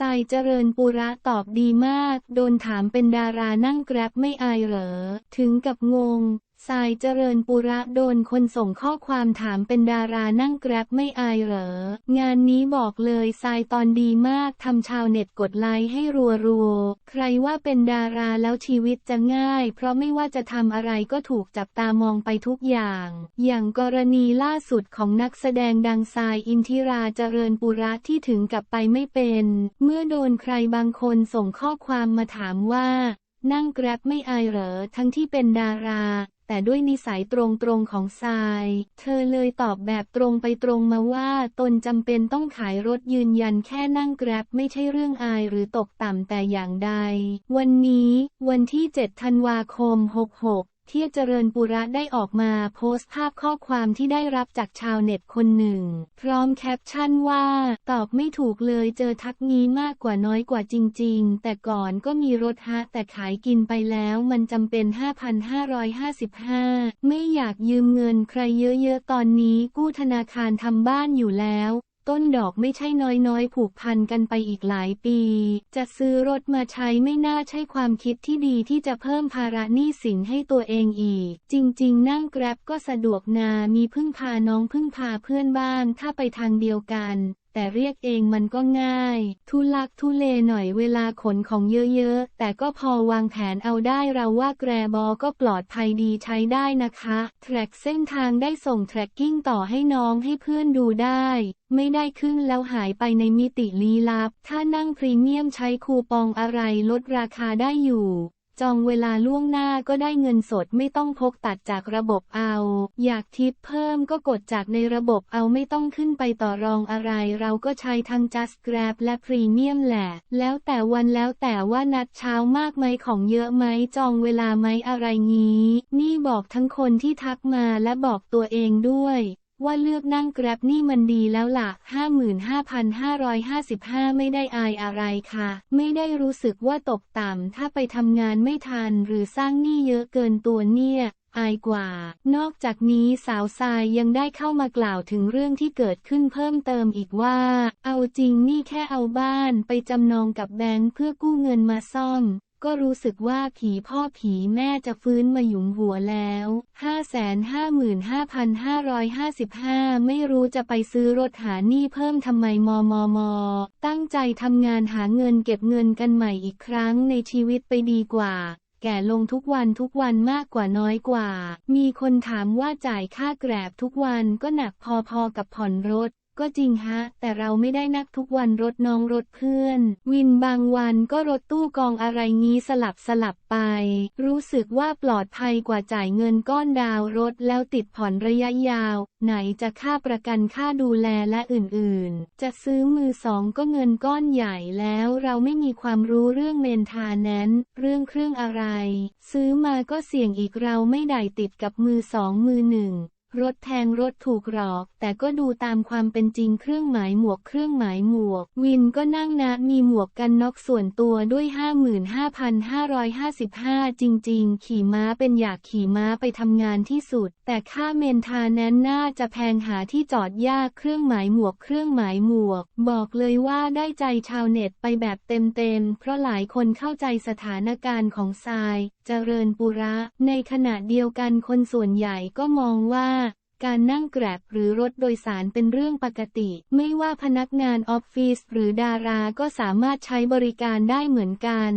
ทรายเจริญปุระตอบดีมาก โดนถามเป็นดารานั่งแกร็บไม่อายเหรอ ถึงกับงง ทรายเจริญปุระโดนคนส่งข้อความถามเป็นดารานั่งแกร็บไม่อายเหรอ งานนี้บอกเลยทรายตอนดีมากทำชาวเน็ตกดไลค์ให้รัวๆใครว่าเป็นดาราแล้วชีวิตจะง่าย เพราะไม่ว่าจะทำอะไรก็ถูกจับตามองไปทุกอย่าง อย่างกรณีล่าสุดของนักแสดงดังทรายอินทิราเจริญปุระที่ถึงกับไปไม่เป็น เมื่อโดนใครบางคนส่งข้อความมาถามว่า นั่งแกร็บไม่อายเหรอทั้งที่เป็นดารา แต่ด้วยนิสัยตรงๆของทราย เธอเลยตอบแบบตรงไปตรงมาว่าตนจำเป็นต้องขายรถยืนยันแค่นั่งแกร็บไม่ใช่เรื่องอายหรือตกต่ำแต่อย่างใด วันนี้ วันที่ 7 ธันวาคม 66 เทียเจริญปุระได้ออกมาโพสต์ภาพข้อความที่ได้รับจากชาวเน็ตคนหนึ่ง พร้อมแคปชั่นว่า ตอบไม่ถูกเลยเจอทักงี้มากกว่าน้อยกว่าจริง ๆ แต่ก่อนก็มีรถฮะแต่ขายกินไปแล้วมันจำเป็น 5,555 ไม่อยากยืมเงินใครเยอะๆตอนนี้กู้ธนาคารทำบ้านอยู่แล้ว ต้นดอกไม่ใช่น้อยๆ ผูกพันกันไปอีกหลายปี จะซื้อรถมาใช้ไม่น่าใช่ความคิดที่ดีที่จะเพิ่มภาระหนี้สินให้ตัวเองอีก จริง ๆ นั่งแกร็บก็สะดวกนา มีพึ่งพาน้องพึ่งพาเพื่อนบ้าง ถ้าไปทางเดียวกัน แต่เรียกเองมันก็ง่าย ทุลักทุเลหน่อยเวลาขนของเยอะๆ แต่ก็พอวางแผนเอาได้เราว่าแกรบอก็ปลอดภัยดีใช้ได้นะคะ แทร็กเส้นทางได้ส่งแทร็กกิ้งต่อให้น้องให้เพื่อนดูได้ ไม่ได้ขึ้นแล้วหายไปในมิติลี้ลับ ถ้านั่งพรีเมียมใช้คูปองอะไรลดราคาได้อยู่ จองเวลาล่วงหน้าก็ได้เงินสดไม่ต้องพกตัดจากระบบเอา อยากทิปเพิ่มก็กดจากในระบบเอาไม่ต้องขึ้นไปต่อรองอะไรเราก็ใช้ทั้ง Just Grab และพรีเมียมแหละ แล้วแต่วันแล้วแต่ว่านัดเช้ามากไหมของเยอะไหมจองเวลาไหมอะไรงี้ นี่บอกทั้งคนที่ทักมาและบอกตัวเองด้วย ว่าเลือกนั่งแกร็บนี่มันดีแล้วล่ะ 55,555 ไม่ได้อายอะไรค่ะ ไม่ได้รู้สึกว่าตกต่ำ ถ้าไปทำงานไม่ทันหรือสร้างหนี้เยอะเกินตัวเนี่ยอายกว่า นอกจากนี้สาวทรายยังได้เข้ามากล่าวถึงเรื่องที่เกิดขึ้นเพิ่มเติมอีกว่า เอาจริงนี่แค่เอาบ้านไปจำนองกับแบงค์เพื่อกู้เงินมาซ่อม ก็รู้สึกว่าผีพ่อผีแม่จะฟื้นมาหยุมหัวแล้ว 555,555 ไม่รู้จะไปซื้อรถหาหนี้เพิ่มทำไมมอมอมอตั้งใจทำงานหาเงินเก็บเงินกันใหม่อีกครั้งในชีวิตไปดีกว่า แก่ลงทุกวันทุกวันมากกว่าน้อยกว่า มีคนถามว่าจ่ายค่าแกร็บทุกวันก็หนักพอๆกับผ่อนรถ ก็จริงฮะ แต่เราไม่ได้นักทุกวันรถน้องรถเพื่อน วินบางวันก็รถตู้กองอะไรงี้สลับสลับไป รู้สึกว่าปลอดภัยกว่าจ่ายเงินก้อนดาวรถแล้วติดผ่อนระยะยาว ไหนจะค่าประกันค่าดูแลและอื่นๆ จะซื้อมือสองก็เงินก้อนใหญ่แล้วเราไม่มีความรู้เรื่องเมนทาแนนเรื่องเครื่องอะไร ซื้อมาก็เสี่ยงอีกเราไม่ได้ติดกับมือสองมือหนึ่ง รถแพงรถถูกหรอก แต่ก็ดูตามความเป็นจริงเครื่องหมายหมวกเครื่องหมายหมวก วินก็นั่งนะมีหมวกกันน็อกส่วนตัวด้วย 55,555 จริง ๆ ขี่ม้าเป็นอยากขี่ม้าไปทำงานที่สุด แต่ค่าเมนทาแนนน่าจะแพงหาที่จอดยากเครื่องหมายหมวกเครื่องหมายหมวก บอกเลยว่าได้ใจชาวเน็ตไปแบบเต็มๆเพราะหลายคนเข้าใจสถานการณ์ของทรายเจริญปุระ ในขณะเดียวกันคนส่วนใหญ่ก็มองว่า การนั่งแกร็บหรือรถโดยสารเป็นเรื่องปกติ ไม่ว่าพนักงานออฟฟิศหรือดาราก็สามารถใช้บริการได้เหมือนกัน